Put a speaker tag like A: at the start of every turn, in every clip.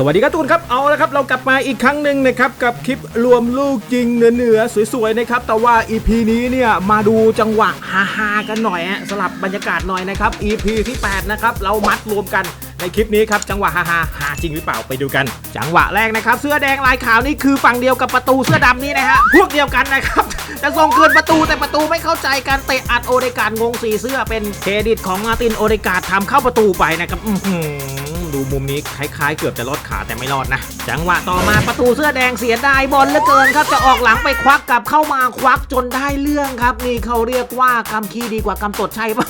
A: สวัสดีครับทุกคนครับเอาละครับเรากลับมาอีกครั้งหนึ่งนะครับกับคลิปรวมลูกยิงเหนือๆสวยๆนะครับแต่ว่า EP นี้เนี่ยมาดูจังหวะฮาๆกันหน่อยฮะสลับบรรยากาศหน่อยนะครับ EP ที่8นะครับเรามัดรวมกันในคลิปนี้ครับจังหวะฮาๆหาจริงหรือเปล่าไปดูกัน จังหวะแรกนะครับ เสื้อแดงลายขาวนี่คือฝั่งเดียวกับประตูเสื้อดำนี่นะฮะพวกเดียวกันนะครับจะส่งคืนประตูแต่ประตูไม่เข้าใจการเตะอัดโอเดการงงสีเสื้อเป็นเครดิตของมาตินโอเดการทำเข้าประตูไปนะครับอื ดูมุมนี้คล้ายๆ เกือบจะลอดขาแต่ไม่รอดนะ จังหวะต่อมาประตูเสื้อแดงเสียดายบอลเหลือเกินครับจะออกหลังไปควักกลับเข้ามาควักจนได้เรื่องครับ นี่เขาเรียกว่ากำขี้ดีกว่ากำตดใช่ปะ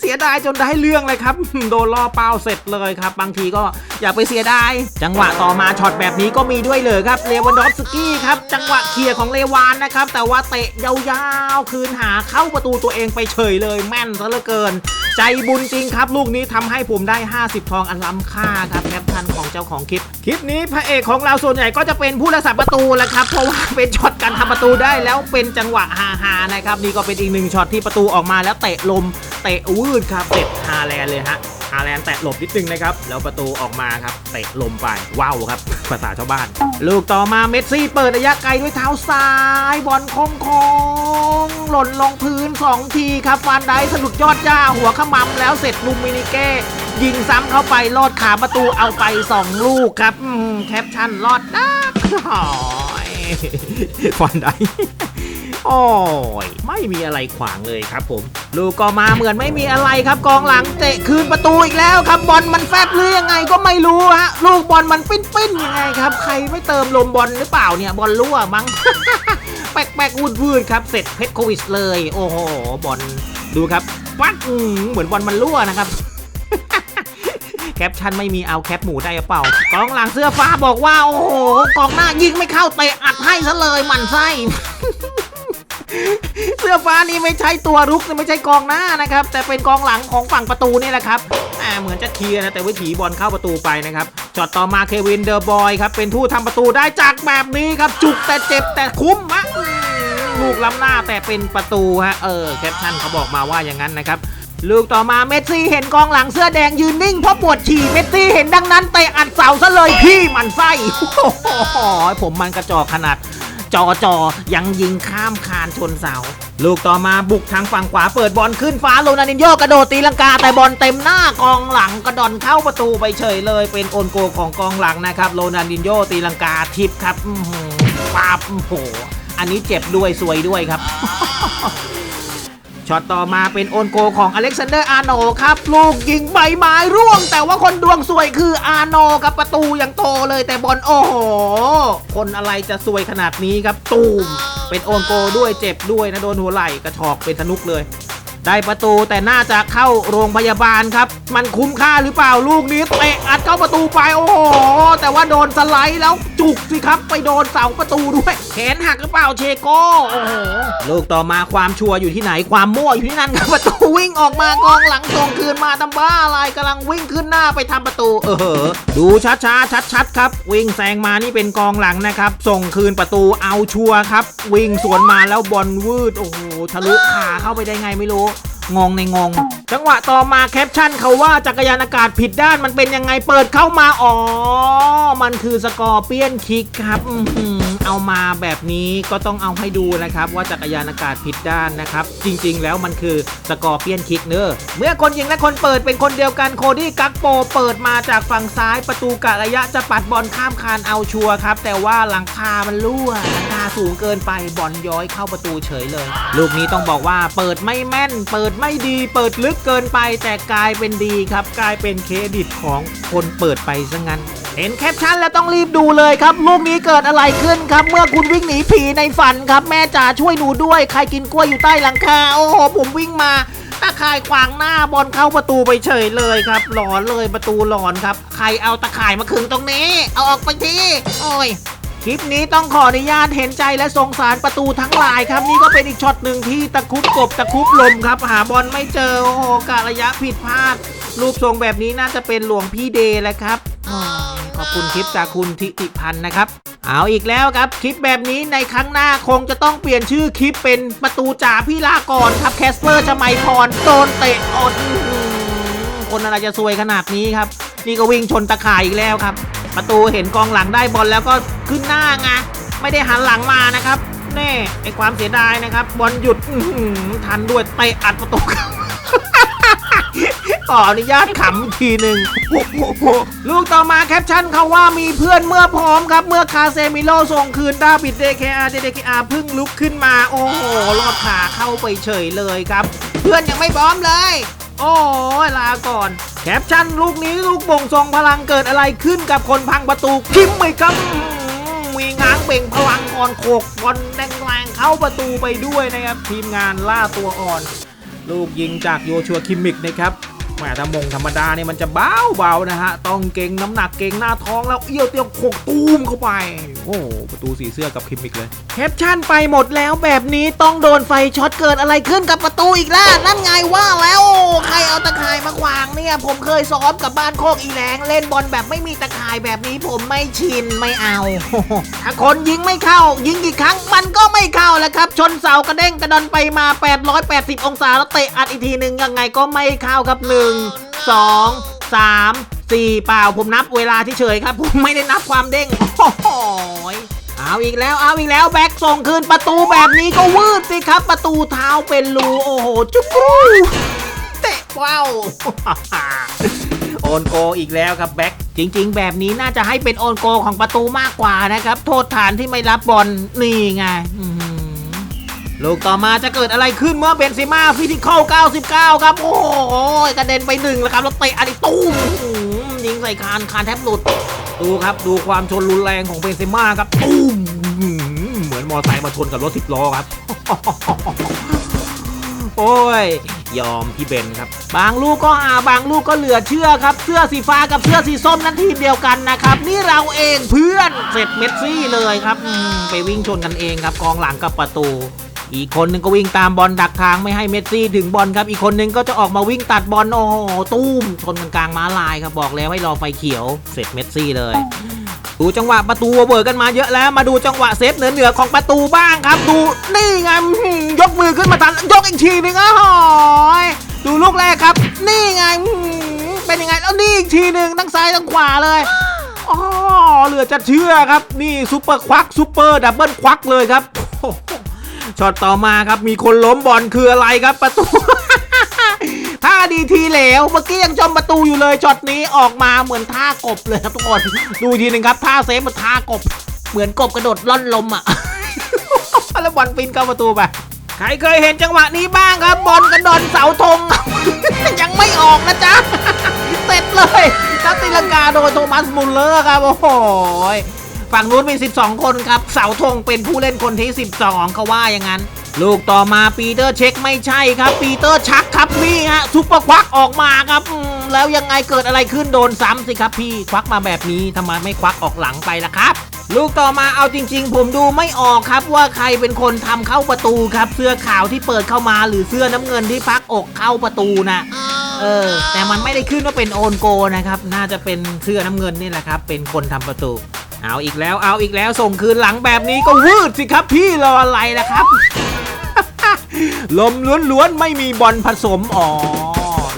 A: เสียดายจนได้เรื่องเลยครับ โดนล่อเป้าเสร็จเลยครับ บางทีก็ อย่าไปเสียดาย จังหวะต่อมาช็อตแบบนี้ก็มีด้วยเลยครับ เลวันดอฟสกี้ครับ จังหวะเคลียร์ของเลวานนะครับ แต่ว่าเตะยาวๆ คืนหาเข้าประตูตัวเองไปเฉยเลยแม่นซะเหลือเกิน ใจบุญจริงครับ ลูกนี้ทำให้ผมได้ 50 ทองอันล้ำค่าครับแคปชั่นของเจ้าของคลิป คลิปนี้พระเอกของเราส่วนใหญ่ก็จะเป็นผู้รักษาประตูแหละครับ เพราะว่าเป็นช็อตการทำประตูได้แล้วเป็นจังหวะฮาๆนะครับนี่ก็เป็นอีกหนึ่งช็อตที่ประตูออกมาแล้วเตะลมเตะวืดครับเตะฮาแลนเลยฮะ ฮาแลนด์แตะหลบนิดนึงนะครับ แล้วประตูออกมาครับเตะลมไปว้าวครับ ภาษาชาวบ้าน ลูกต่อมาเมสซี่เปิดระยะไกลด้วยเท้าซ้ายบอลโค้งโค้งๆหล่นลงพื้น 2 ทีครับฟานไดสะดุดยอดหญ้าหัวขมำแล้วเสร็จลุมมินิเก้ยิงซ้ำเข้าไปลอดขาประตูเอาไป 2 ลูกครับแคปชั่นลอดได้โอ้ยฟานได โอ้ยไม่มีอะไรขวางเลยครับผม ลูกก็มาเหมือนไม่มีอะไรครับ กองหลังเตะคืนประตูอีกแล้วครับบอลมันแฟบหรือยังไงก็ไม่รู้ฮะลูกบอลมันปิ้นปิ้นๆยังไงครับ ใครไม่เติมลมบอลหรือเปล่าเนี่ยบอลรั่วมั้งแป๊กแป๊กวูดวืดครับเสร็จเพชรโควิชเลย โอ้โหบอลดูครับปัดอืมเหมือนบอลมันรั่วนะครับแคปชั่นไม่มีเอาแคปหมูได้เปล่ากองหลังเสื้อฟ้าบอกว่า โอ้โหกองหน้ายิงไม่เข้าเตะอัดให้ซะเลยหมันไส้ เสื้อฟ้านี่ไม่ใช่ตัวรุกไม่ใช่กองหน้านะครับ แต่เป็นกองหลังของฝั่งประตูนี่แหละครับเหมือนจะเคลียร์นะแต่วิถีบอลเข้าประตูไปนะครับช็อตต่อมาเควินเดอร์บอยครับเป็นผู้ทำประตูได้จากแบบนี้ครับจุกแต่เจ็บแต่คุ้มฮะลูกล้ำหน้าแต่เป็นประตูฮะเออแคปชั่นเขาบอกมาว่าอย่างนั้นนะครับลูกต่อมาเมสซี่เห็นกองหลังเสื้อแดงยืนนิ่งเพราะปวดฉี่เมสซี่เห็นดังนั้นเตะอัดเสาซะเลยพี่มันไส้โอ้โหผมมันกระจอกขนาด จอจอยังยิงข้ามคานชนเสา ลูกต่อมาบุกทางฝั่งขวาเปิดบอลขึ้นฟ้าโรนัลดินโยกระโดดตีลังกาแต่บอลเต็มหน้ากองหลังกระดอนเข้าประตูไปเฉยเลย เป็นโอนโกของกองหลังนะครับโรนัลดินโยตีลังกาทิปครับปั๊บโอ้โหอันนี้เจ็บด้วยสวยด้วยครับ ช็อตต่อมาเป็นโอนโกของอเล็กซานเดอร์อาร์โนครับ ลูกยิงใบไม้ร่วง แต่ว่าคนดวงสวยคืออาร์โนกับประตูอย่างโตเลยแต่บอลโอ้โห คนอะไรจะสวยขนาดนี้ครับตูม เป็นโอนโกด้วยเจ็บด้วยนะโดนหัวไหล่กระชอกเป็นสนุกเลยได้ประตูแต่น่าจะเข้าโรงพยาบาลครับ มันคุ้มค่าหรือเปล่าลูกนี้เตะอัดเข้าประตูไปโอ้โห แต่ว่าโดนสไลด์แล้ว จุกสิครับ ไปโดนเสาประตูด้วย แขนหักหรือเปล่าเชโก้โอ้โหลูกต่อมาความชัวร์อยู่ที่ไหนความมั่วอยู่ที่นั่นครับประตูวิ่งออกมากองหลังส่งคืนมาทำบ้าอะไรกำลังวิ่งขึ้นหน้าไปทำประตู เออดูช้าช้าชัดชัดๆครับ วิ่งแซงมานี่เป็นกองหลังนะครับ ส่งคืนประตูเอาชัวร์ครับ วิ่งสวนมาแล้วบอลวืดโอ้โหทะลุขาเข้าไปได้ไงไม่รู้ งงในงง จังหวะต่อมาแคปชั่นเขาว่าจักรยานอากาศผิดด้านมันเป็นยังไงเปิดเข้ามาอ๋อ มันคือสกอร์เปียนคิกครับอื เอามาแบบนี้ก็ต้องเอาให้ดูนะครับ ว่าจักรยานอากาศผิดด้านนะครับ จริง ๆ แล้วมันคือสกอร์เปียนคิกเนอะเมื่อคนยิงและคนเปิดเป็นคนเดียวกันโคดี้กักโปเปิดมาจากฝั่งซ้ายประตูกะระยะจะปัดบอลข้ามคานเอาชัวร์ครับ แต่ว่าหลังคามันรั่วหลังคาสูงเกินไปบอลย้อยเข้าประตูเฉยเลย ลูกนี้ต้องบอกว่าเปิดไม่แม่น เปิดไม่ดี เปิดลึกเกินไป แต่กลายเป็นดีครับ กลายเป็นเครดิตของคนเปิดไปซะงั้น เห็นแคปชั่นแล้วต้องรีบดูเลยครับ ลูกนี้เกิดอะไรขึ้นครับ เมื่อคุณวิ่งหนีผีในฝันครับ แม่จ๋าช่วยหนูด้วย ใครกินกล้วยอยู่ใต้หลังคา โอ้โหผมวิ่งมาตะข่ายขวางหน้าบอลเข้าประตูไปเฉยเลยครับ หลอนเลยประตูหลอนครับ ใครเอาตะข่ายมาขึงตรงนี้ เอาออกไปทีโอ้ยคลิปนี้ต้องขออนุญาตเห็นใจและสงสารประตูทั้งหลายครับ นี่ก็เป็นอีกช็อตหนึ่งที่ตะคุบกบตะคุบลมครับ หาบอลไม่เจอโอ้โหกะระยะผิดพลาด รูปทรงแบบนี้น่าจะเป็นหลวงพี่เดย์แหละครับขอบคุณคลิปจากคุณทิติพันธ์นะครับ เอาอีกแล้วครับคลิปแบบนี้ในครั้งหน้าคงจะต้องเปลี่ยนชื่อคลิปเป็นประตูจ่าพี่ลาก่อนครับแคสเปอร์ชมัยพรโดนเตะอดคนอะไรจะซวยขนาดนี้ครับ นี่ก็วิ่งชนตะข่ายอีกแล้วครับ ประตูเห็นกองหลังได้บอลแล้วก็ขึ้นหน้าไงไม่ได้หันหลังมานะครับแน่ไอความเสียดายนะครับบอลหยุดทันด้วยเตะอัดประตูเข้า ขออนุญาตขำอีกทีหนึ่งลูกต่อมาแคปชั่นเขาว่ามีเพื่อนเมื่อพร้อมครับ เมื่อคาเซมิโลส่งคืนดาบิดเดเคอาเดเคอาเพิ่งลุกขึ้นมา โอ้โหลอดขาเข้าไปเฉยเลยครับ เพื่อนยังไม่พร้อมเลย โอ้ลาก่อนแคปชั่นลูกนี้ลูกบ่งทรงพลังเกิดอะไรขึ้นกับคนพังประตูคิมไม่ครับอื้อหือมีง้างเบ่งพลังก่อนโขกบอลแรงๆเข้าประตูไปด้วยนะครับ ทีมงานล่าตัวอ่อน ลูกยิงจากโยชัวคิมมิกนะครับ แหมถ้ามงธรรมดาเนี่ยมันจะเบาเบานะฮะ ต้องเก่งน้ำหนักเก่งหน้าท้องแล้วเอี้ยวเตี้ยวโขกตูมเข้าไป โอ้ประตูสีเสื้อกับคิมมิกเลยแคปชั่นไปหมดแล้วแบบนี้ต้องโดนไฟช็อตเกิดอะไรขึ้นกับประตูอีกแล้วนั่นไงว่าแล้วใครเอาตะข่ายมาขวางเนี่ยผมเคยซ้อมกับบ้านโคกอีแรงเล่นบอลแบบไม่มีตะข่ายแบบนี้ผมไม่ชินไม่เอาถ้าคนยิงไม่เข้า ยิงกี่ครั้งมันก็ไม่เข้าแล้วครับ ชนเสากระเด้งกระดอนไปมา 880 องศาแล้วเตะอัดอีกทีหนึ่งยังไงก็ไม่เข้าครับ1 2 3 4เปล่าผมนับเวลาเฉยๆครับ ผมไม่ได้นับความเด้งโอ้โหเอาอีกแล้วเอาอีกแล้วแบ็กส่งคืนประตูแบบนี้ก็วืดสิครับ ประตูเท้าเป็นรูโอ้โห จุ๊บกรูเตะว้าวโอนโกอีกแล้วครับแบ็กจริง ๆ แบบนี้น่าจะให้เป็นโอนโกของประตูมากกว่านะครับ โทษฐานที่ไม่รับบอลนี่ไง ลูกต่อมาจะเกิดอะไรขึ้นเมื่อเบนซิม่าฟิสิคอล99 ครับ โอ้โหกระเด็นไปหนึ่งแล้วครับ แล้วเตะอันนี้ตุ้มยิงใส่คานคานแทบหลุด ดูครับดูความชนรุนแรงของเบนซิม่าครับตุ้มอื้อหือเหมือนมอไซค์มาชนกับรถสิบล้อครับ โอ้ยยอมพี่เบนครับ บางลูกก็หาบางลูกก็เหลือเชื่อครับ เสื้อสีฟ้ากับเสื้อสีส้มนั้นทีมเดียวกันนะครับ นี่เราเองเพื่อนเสร็จเมสซี่เลยครับไปวิ่งชนกันเองครับกองหลังกับประตู อีกคนหนึ่งก็วิ่งตามบอลดักทางไม่ให้เมสซี่ถึงบอลครับ อีกคนหนึ่งก็จะออกมาวิ่งตัดบอลโอ้โหตุ้มชนกันกลางม้าลายครับบอกแล้วให้รอไฟเขียวเสร็จเมสซี่เลยดูจังหวะประตูเบิร์กันมาเยอะแล้วมาดูจังหวะเซฟเหนือเหนือของประตูบ้างครับ ดูนี่ไงยกมือขึ้นมาทันยกอีกทีหนึ่งอ้าวหอยดูลูกแรกครับ นี่ไงเป็นยังไงแล้วนี่อีกทีหนึ่งทั้งซ้ายทั้งขวาเลยอ๋อเหลือจะเชื่อครับ นี่ซูเปอร์ควักซูเปอร์ดับเบิลควักเลยครับ ช็อตต่อมาครับมีคนล้มบอลคืออะไรครับประตูท่าดีทีเหลวเมื่อกี้ยังชมประตูอยู่เลยช็อตนี้ออกมาเหมือนท่ากบเลยครับทุกคนดูทีหนึ่งครับท่าเซฟมันท่ากบ เหมือนกบกระโดดล่อนลมอะแล้วบอลฟินเข้าประตูไปใครเคยเห็นจังหวะนี้บ้างครับ บอลกระโดนเสาธงยังไม่ออกนะจ๊ะเสร็จเลยจัติลังกาโดยโทมัสมุลเลอร์ครับโอ้โห ฝั่งนู้นมี 12 คนครับ เสาธงเป็นผู้เล่นคนที่ 12 เขาว่าอย่างนั้น ลูกต่อมาปีเตอร์เช็คไม่ใช่ครับ ปีเตอร์ชักครับนี่ฮะซุปเปอร์ควักออกมาครับแล้วยังไงเกิดอะไรขึ้นโดนซ้ำสิครับพี่ควักมาแบบนี้ทำไมไม่ควักออกหลังไปล่ะครับ ลูกต่อมาเอาจริง ๆ ผมดูไม่ออกครับว่าใครเป็นคนทำเข้าประตูครับ เสื้อขาวที่เปิดเข้ามาหรือเสื้อน้ำเงินที่พักอกเข้าประตูนะเออ แต่มันไม่ได้ขึ้นว่าเป็นโอนโกนะครับ น่าจะเป็นเสื้อน้ำเงินนี่แหละครับ เป็นคนทำประตู เอาอีกแล้วเอาอีกแล้วส่งคืนหลังแบบนี้ก็วืดสิครับพี่รออะไรล่ะครับ ลมล้วนๆไม่มีบอลผสมอ๋อ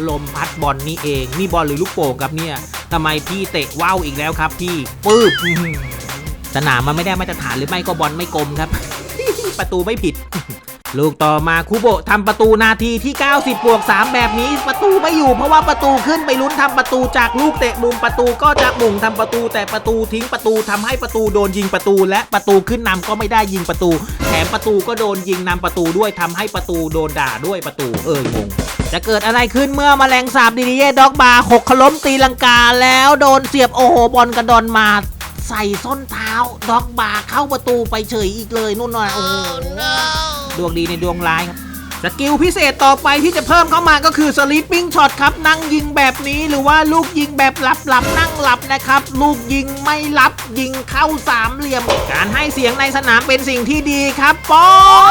A: ลมพัดบอลนี่เองนี่บอลหรือลูกโป่งครับเนี่ยทำไมพี่เตะว่าวอีกแล้วครับ พี่ปื๊บสนามมันไม่ได้มาตรฐานหรือไม่ก็บอลไม่กลมครับ ประตูไม่ผิด ลูกต่อมาคูโบะทำประตูนาทีที่ 90บวก3แบบนี้ประตูไม่อยู่เพราะว่าประตูขึ้นไปลุ้นทำประตูจากลูกเตะมุมประตูก็จะมุ่งทำประตู แต่ประตูทิ้งประตูทำให้ประตูโดนยิงประตู และประตูขึ้นนำก็ไม่ได้ยิงประตู แถมประตูก็โดนยิงนำประตูด้วยทำให้ประตูโดนด่าด้วยประตูเอ้ยงงจะเกิดอะไรขึ้นเมื่อมแมลงสาบดีดีเย่ด็อกบาหกขล้มตีลังกาแล้วโดนเสียบโอโหบอลกระดอนมาใส่ส้นเท้าด็อกบาเข้าประตูไปเฉยอีกเลยนู่นน่ะโอ้โห ดวงดีในดวงร้ายครับสกิลพิเศษต่อไปที่จะเพิ่มเข้ามาก็คือสลิปปิ้งช็อตครับ นั่งยิงแบบนี้หรือว่าลูกยิงแบบหลับหลับๆนั่งหลับนะครับ ลูกยิงไม่รับยิงเข้าสามเหลี่ยม การให้เสียงในสนามเป็นสิ่งที่ดีครับปอ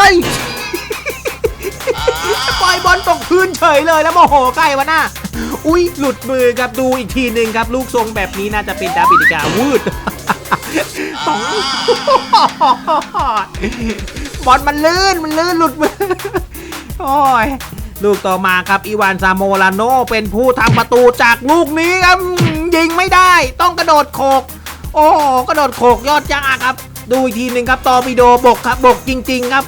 A: ยปล่อยบอลตกพื้นเฉยเลยแล้วโมโหใกล้วะน่าอุ้ยหลุดมือครับดูอีกทีหนึ่งครับ ลูกทรงแบบนี้น่าจะเป็นดาบิดิกาวืดสอง บอลมันลื่นมันลื่นหลุดมือโอ้ยลูกต่อมาครับอีวานซาโมลาโนเป็นผู้ทำประตูจากลูกนี้ครับยิงไม่ได้ต้องกระโดดโขก โอ้กระโดดโขกยอดจ้าครับ ดูอีกทีหนึ่งครับตอปิโดบกครับบกจริง ๆ ครับ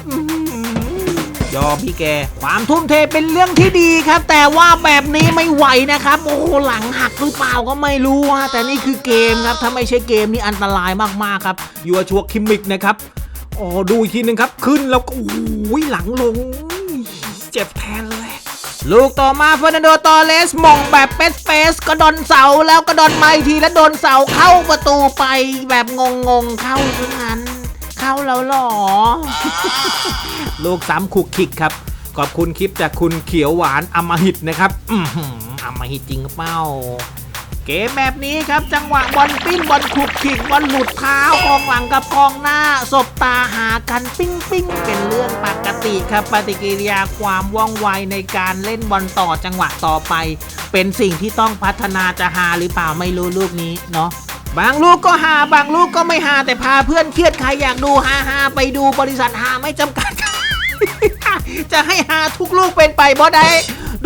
A: ยอมพี่แก ความทุ่มเทเป็นเรื่องที่ดีครับ แต่ว่าแบบนี้ไม่ไหวนะครับ โอ้โหหลังหักหรือเปล่าก็ไม่รู้ฮะแต่นี่คือเกมครับถ้าไม่ใช่เกมนี่อันตรายมากๆครับยูชัวคิมิกนะครับ โอ้ดูอีกทีหนึ่งครับ ขึ้นแล้วก็โอ้ยหลังลง เจ็บแทนเลย ลูกต่อมาเฟอร์นันโดตอเลสมองแบบเปสเปสกระดอนเสาแล้วกระดอนมาอีกทีแล้วโดนเสาเข้าประตูไปแบบงงๆเข้าซะงั้น เข้าแล้วหรอ ลูกสามขุกขิกครับ ขอบคุณคลิปจากคุณเขียวหวานอมหิตนะครับอืออมหิตจริงเป้า เกมแบบนี้ครับจังหวะบอลปิ้นบอลขุกขิกบอลหลุดเท้ากองหลังกับกองหน้าสบตาหากันปิ้งปิ้งเป็นเรื่องปกติครับ ปฏิกิริยาความว่องไวในการเล่นบอลต่อจังหวะต่อไป เป็นสิ่งที่ต้องพัฒนาจะหาหรือเปล่าไม่รู้ลูกนี้เนาะบางลูกก็หาบางลูกก็ไม่หาแต่พาเพื่อนเครียดใครอยากดูหาหาไปดูบริษัทหาไม่จำกัด จะให้หาทุกลูกเป็นไปบ่ได้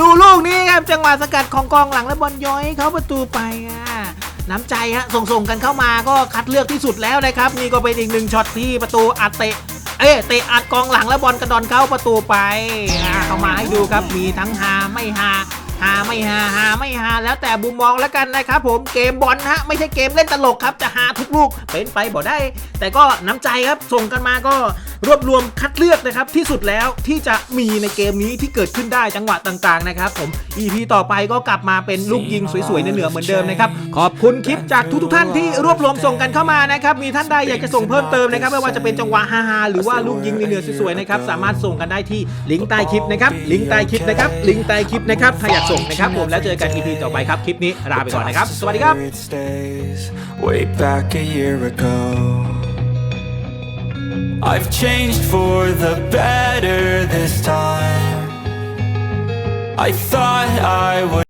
A: ดูลูกนี้ครับจังหวะสกัดของกองหลังและบอลย้อยเข้าประตูไปอะน้ำใจฮะส่งส่งกันเข้ามาก็คัดเลือกที่สุดแล้วนะครับ นี่ก็เป็นอีกหนึ่งช็อตที่ประตูอัดเตะเอ๊ะเตะอัดกองหลังและบอลกระดอนเข้าประตูไปเข้ามาให้ดูครับมีทั้งหาไม่หาหาไม่หาหาไม่หาแล้วแต่บุมมองแล้วกันนะครับผมเกมบอลฮะไม่ใช่เกมเล่นตลกครับจะหาทุกลูกเป็นไปบ่ได้ แต่ก็น้ำใจครับส่งกันมาก็รวบรวมคัดเลือกนะครับที่สุดแล้วที่จะมีในเกมนี้ที่เกิดขึ้นได้จังหวะต่างๆนะครับผม EP ต่อไปก็กลับมาเป็นลูกยิงสวยๆเหนือเหมือนเดิมนะครับขอบคุณคลิปจากทุกๆท่านที่รวบรวมส่งกันเข้ามานะครับมีท่านใดอยากจะส่งเพิ่มเติมนะครับไม่ว่าจะเป็นจังหวะฮาๆหรือว่าลูกยิงเหนือสวยๆนะครับสามารถส่งกันได้ที่ลิงก์ใต้คลิปนะครับลิงก์ใต้คลิปนะครับลิงก์ใต้คลิปนะครับถ้าอยากส่งนะครับผมแล้วเจอกัน EP ต่อไปครับคลิปนี้ลาไปก่อนนะครับสวัสดีครับ
B: way back a year ago. I've changed for the better this time. I thought I would.